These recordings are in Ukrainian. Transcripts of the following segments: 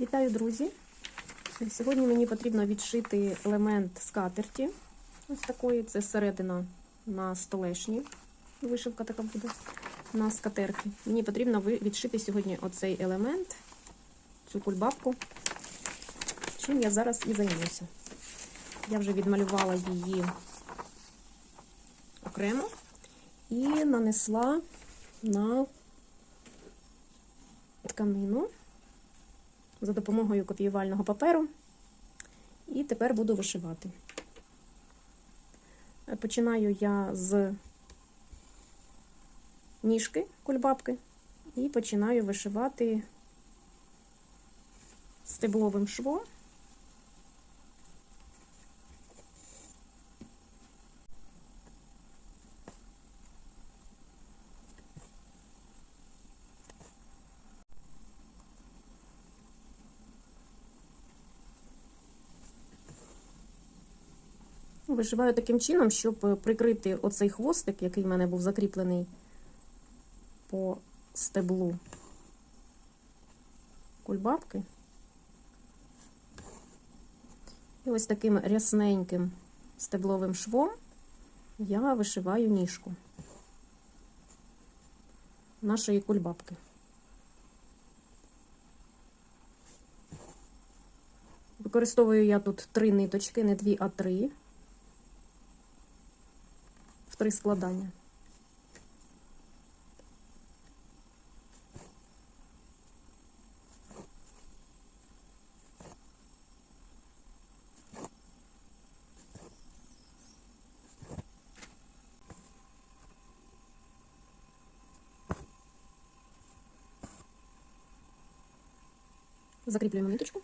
Вітаю, друзі! Сьогодні мені потрібно відшити елемент скатерті. Ось такої. Це середина на столешні. Вишивка така буде на скатерті. Мені потрібно відшити сьогодні оцей елемент, цю кульбабку. Чим я зараз і займуся. Я вже відмалювала її окремо і нанесла на тканину за допомогою копіювального паперу. І тепер буду вишивати. Починаю я з ніжки кульбабки і починаю вишивати стебловим швом. Вишиваю таким чином, щоб е, прикрити оцей хвостик, який в мене був закріплений по стеблу кульбабки. І ось таким рясненьким стебловим швом я вишиваю ніжку нашої кульбабки. Використовую я тут три ниточки, не дві, а три. В три складання. Закріплюємо ниточку.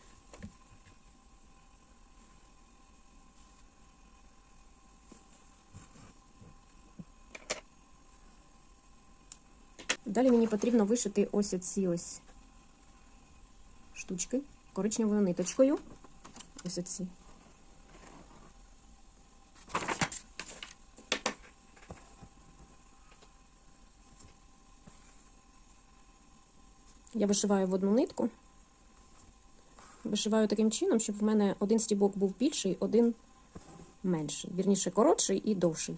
Далі мені потрібно вишити ось ці ось штучки коричневою ниточкою. Ось оці. Я вишиваю в одну нитку. Вишиваю таким чином, щоб в мене один стібок був більший, один менший. Вірніше, коротший і довший.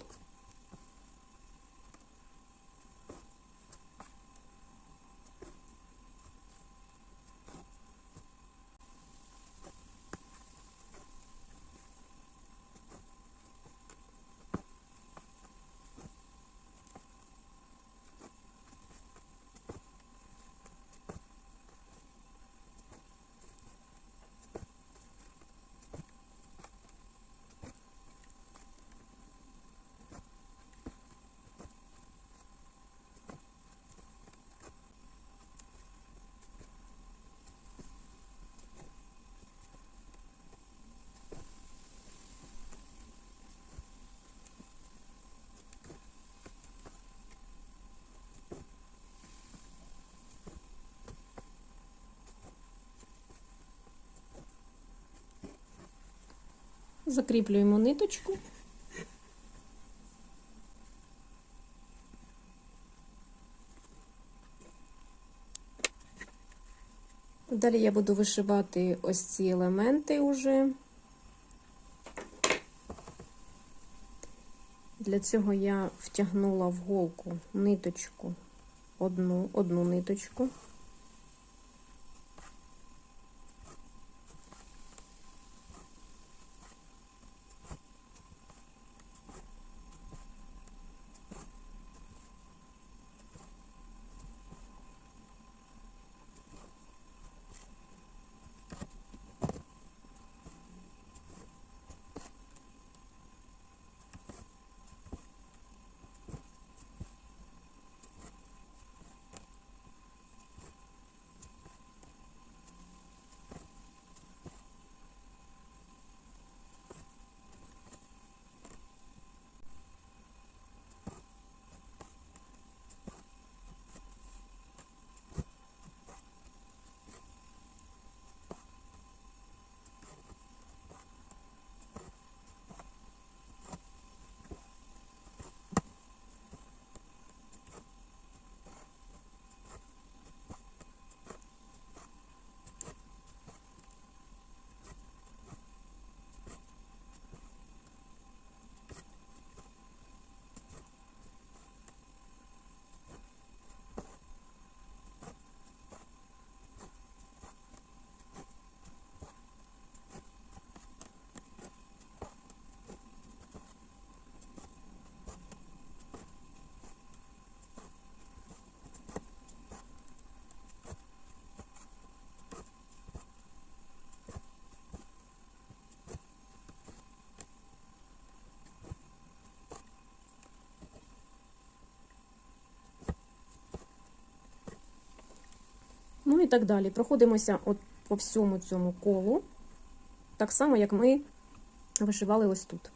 Закріплюємо ниточку. Далі я буду вишивати ось ці елементи уже. Для цього я втягнула в голку ниточку, одну, одну ниточку. Так далі. Проходимося от по всьому цьому колу, так само, як ми вишивали ось тут.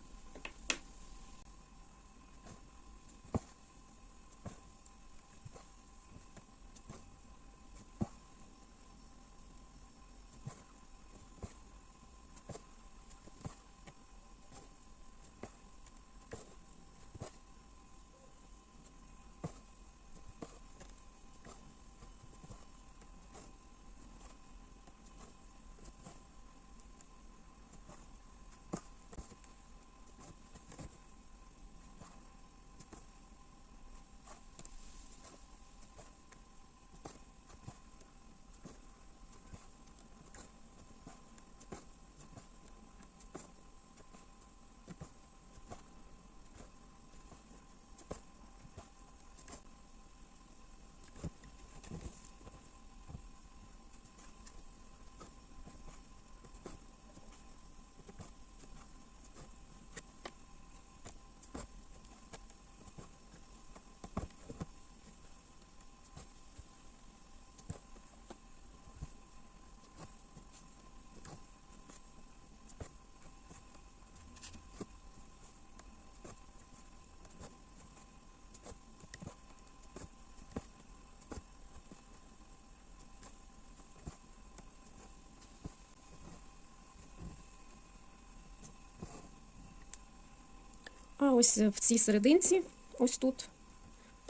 Ось в цій серединці, ось тут,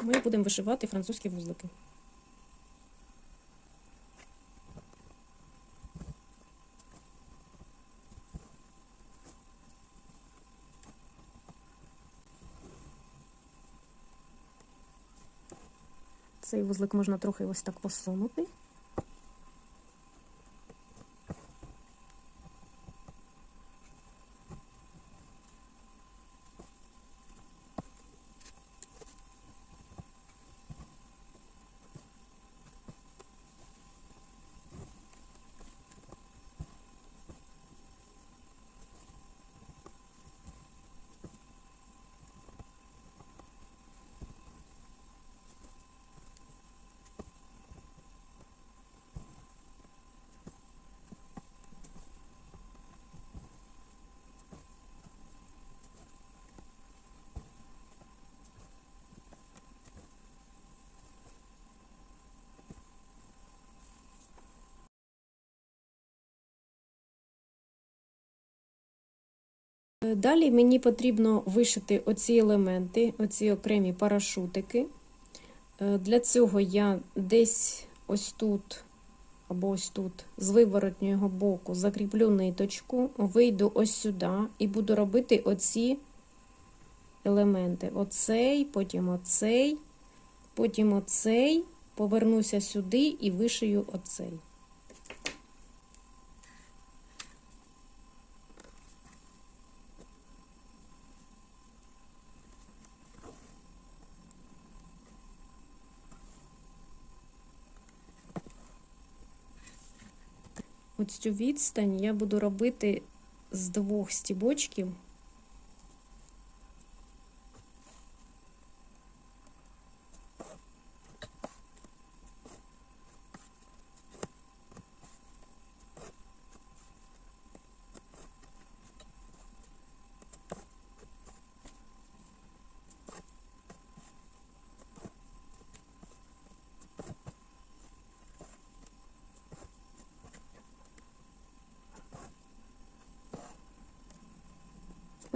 ми будемо вишивати французькі вузлики. Цей вузлик можна трохи ось так посунути. Далі мені потрібно вишити оці елементи, оці окремі парашутики. Е, Для цього я десь ось тут або ось тут з виворотнього боку закріплю ниточку, вийду ось сюди і буду робити оці елементи. Оцей, потім оцей, потім оцей, повернуся сюди і вишию оцей. Ось цю відстань я буду робити з двох стібочків.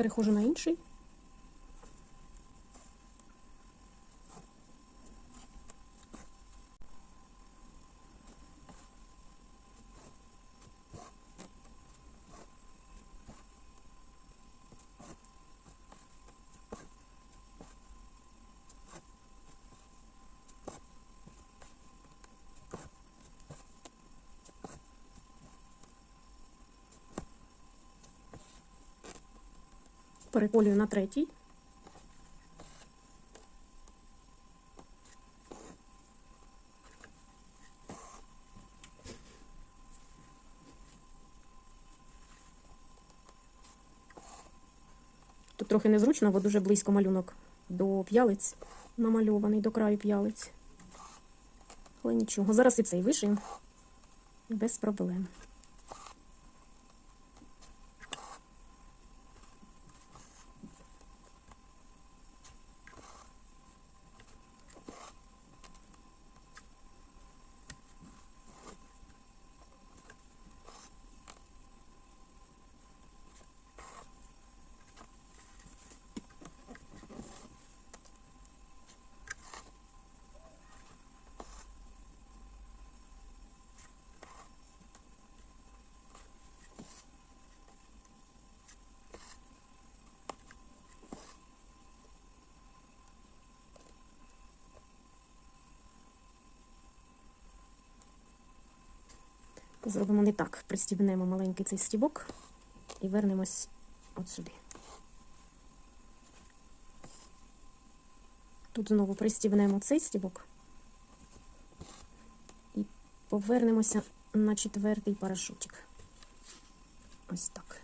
Перехожу на інший. Переколюю на третій. Тут трохи незручно, бо дуже близько малюнок до п'ялиць намальований, до краю п'ялиць. Але нічого. Зараз і цей вишиємо. без проблем. Зробимо не так. Пристібнемо маленький цей стібок і вернемось от сюди. Тут знову пристібнемо цей стібок і повернемося на четвертий парашутик. Ось так.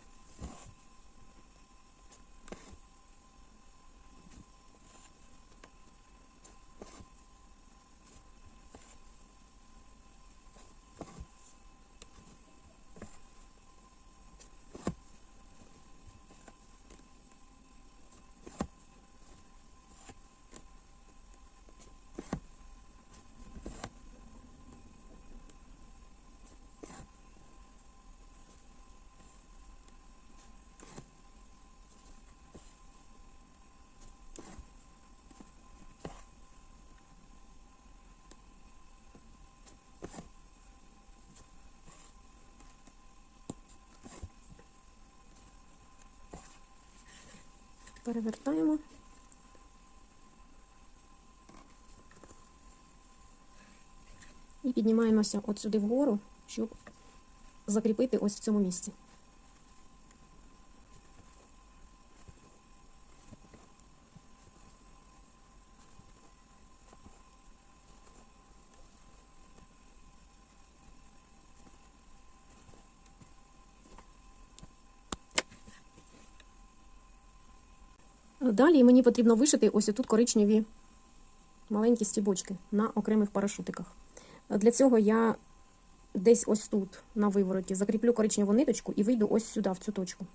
Перевертаємо. І піднімаємося от сюди вгору, щоб закріпити ось в цьому місці. Далі мені потрібно вишити ось тут коричневі маленькі стібочки на окремих парашутиках. Для цього я десь ось тут, на вивороті, закріплю коричневу ниточку і вийду ось сюди, в цю точку.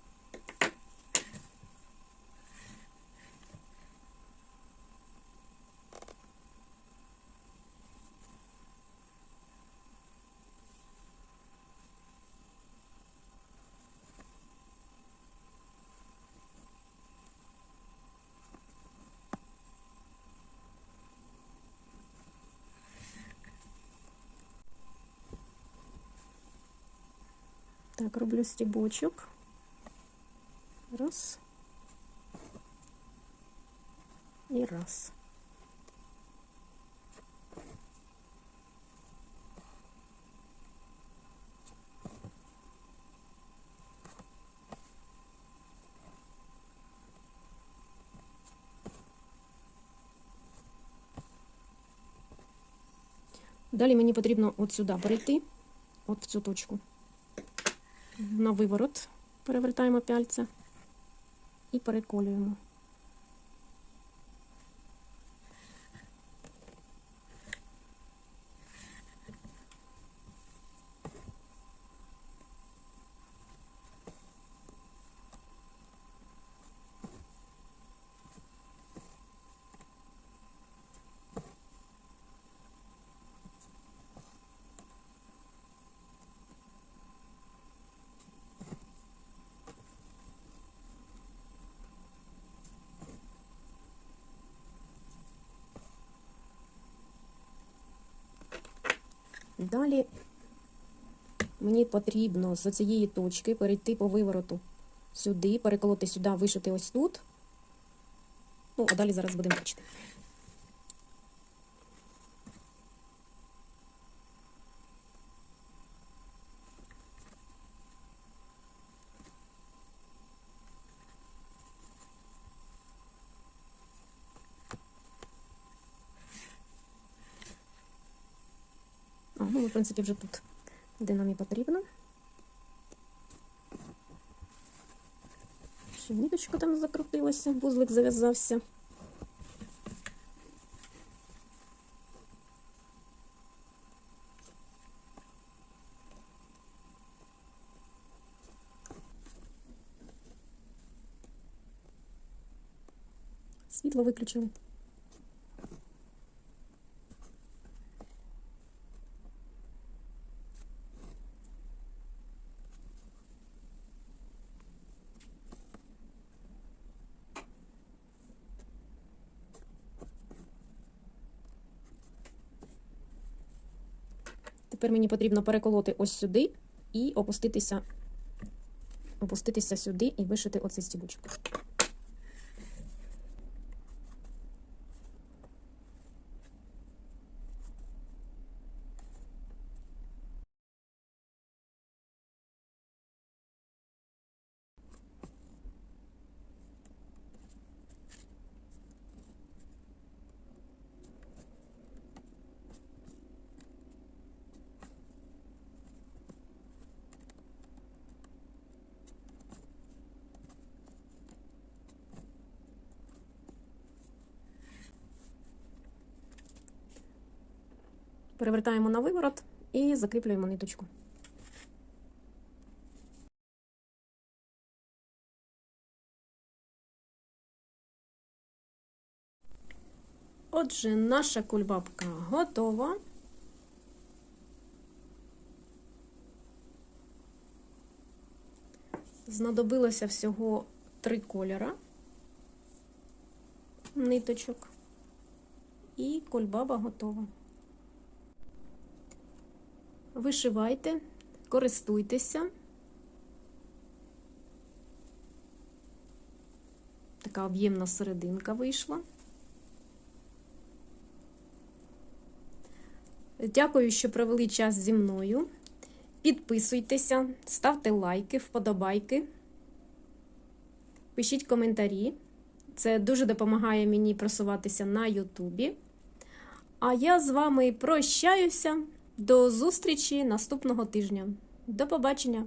Так, роблю стібочок. Раз. І раз. Далі мені потрібно от сюди перейти, от в цю точку На виворот перевертаємо пяльця і переколюємо. Далі мені потрібно з цієї точки перейти по вивороту сюди, переколоти сюди, вишити ось тут. Ну, а далі зараз будемо бачити. в принципі, вже тут, де нам і потрібно. Ще ніточка там закрутилася, вузлик зав'язався. Світло виключили. Тепер мені потрібно переколоти ось сюди і опуститися, опуститися сюди і вишити оцей стібучок. Перевертаємо на виворот і закріплюємо ниточку. Отже, наша кульбабка готова. Знадобилося всього три кольора ниточок. І кульбаба готова. Вишивайте, користуйтеся. Така об'ємна серединка вийшла. Дякую, що провели час зі мною. Підписуйтеся, ставте лайки, вподобайки, пишіть коментарі. Це дуже допомагає мені просуватися на Ютубі. А я з вами прощаюся. До зустрічі наступного тижня. До побачення!